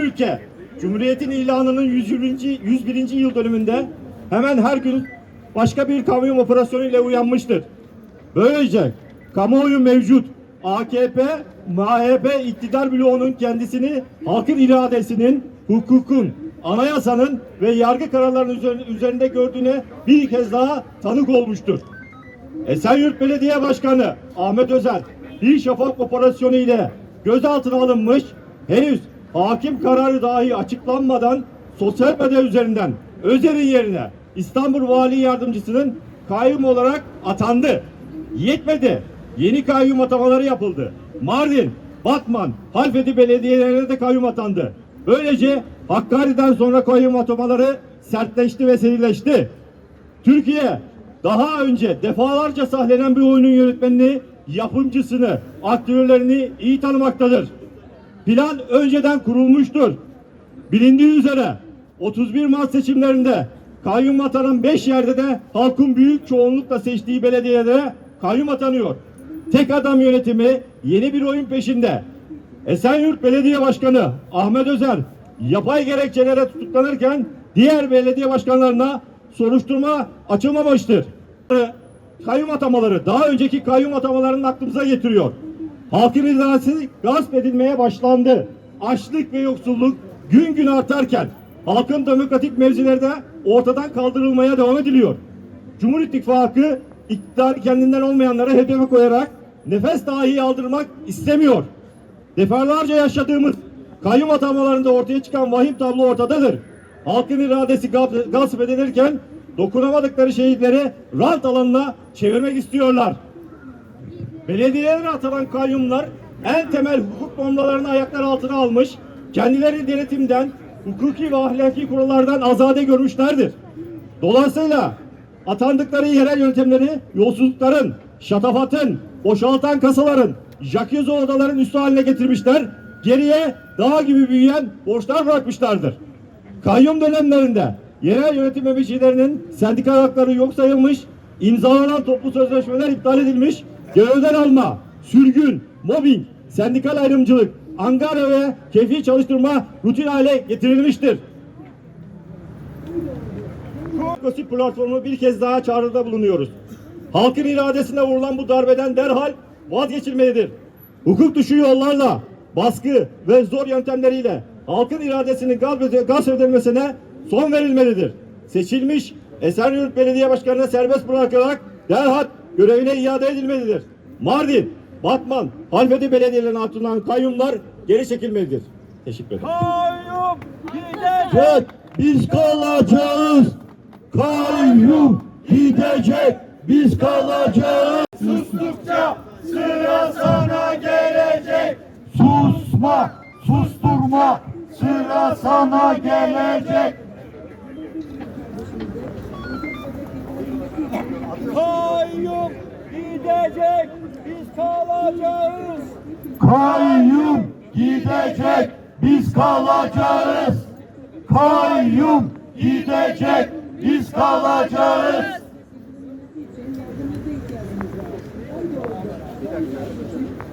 ülke Cumhuriyet'in ilanının 101. 101. yıl dönümünde hemen her gün başka bir kamu operasyonu ile uyanmıştır. Böylece kamuoyu mevcut AKP, MHP iktidar bloğunun kendisini halkın iradesinin, hukukun, anayasanın ve yargı kararlarının üzerinde gördüğüne bir kez daha tanık olmuştur. Esenyurt Belediye Başkanı Ahmet Özel bir şafak operasyonu ile gözaltına alınmış, henüz hakim kararı dahi açıklanmadan sosyal medya üzerinden Özer'in yerine İstanbul Vali Yardımcısının kayyum olarak atandı. Yetmedi. Yeni kayyum atamaları yapıldı. Mardin, Batman, Halfeti belediyelerine de kayyum atandı. Böylece Hakkari'den sonra kayyum atamaları sertleşti ve serileşti. Türkiye daha önce defalarca sahnelenen bir oyunun yönetmenini, yapımcısını, aktörlerini iyi tanımaktadır. Plan önceden kurulmuştur. Bilindiği üzere 31 Mart seçimlerinde kayyum atanan 5 yerde de halkın büyük çoğunlukla seçtiği belediyelere kayyum atanıyor. Tek adam yönetimi yeni bir oyun peşinde. Esenyurt Belediye Başkanı Ahmet Özer yapay gerekçelere tutuklanırken diğer belediye başkanlarına soruşturma açılmamıştır. Kayyum atamaları daha önceki kayyum atamalarını aklımıza getiriyor. Halkın iradesi gasp edilmeye başlandı. Açlık ve yoksulluk gün gün artarken halkın demokratik mevzileri de ortadan kaldırılmaya devam ediliyor. Cumhur İttifakı iktidar kendinden olmayanlara hedefe koyarak nefes dahi aldırmak istemiyor. Defalarca yaşadığımız kayyum atamalarında ortaya çıkan vahim tablo ortadadır. Halkın iradesi gasp edilirken dokunamadıkları şehitleri rant alanına çevirmek istiyorlar. Belediyelere atılan kayyumlar en temel hukuk bombalarını ayaklar altına almış, kendileri denetimden, hukuki ve ahlaki kurallardan azade görmüşlerdir. Dolayısıyla atandıkları yerel yöntemleri yolsuzlukların, şatafatın, boşaltan kasaların, jacuzzi odaların üstü haline getirmişler, geriye dağ gibi büyüyen borçlar bırakmışlardır. Kayyum dönemlerinde yerel yönetim emekçilerinin sendikal hakları yok sayılmış, imzalanan toplu sözleşmeler iptal edilmiş, görevden alma, sürgün, mobbing, sendikal ayrımcılık, angara ve keyfi çalıştırma rutin hale getirilmiştir. Demokrasi platformu bir kez daha çağrıda bulunuyoruz. Halkın iradesine vurulan bu darbeden derhal vazgeçilmelidir. Hukuk dışı yollarla, baskı ve zor yöntemleriyle halkın iradesinin gasp edilmesine son verilmelidir. Seçilmiş Esenyurt Belediye Başkanı'na serbest bırakılarak derhal görevine iade edilmelidir. Mardin, Batman, Halfeti belediyelerine atılan kayyumlar geri çekilmelidir. Teşekkür ederim. Kayyum gidecek. Biz kalacağız. Kayyum gidecek, biz kalacağız. Sustukça sıra sana gelecek. Susma, susturma, sıra sana gelecek kayyum gidecek, biz kalacağız. Kayyum gidecek, biz kalacağız. Kayyum gidecek, biz kalacağız.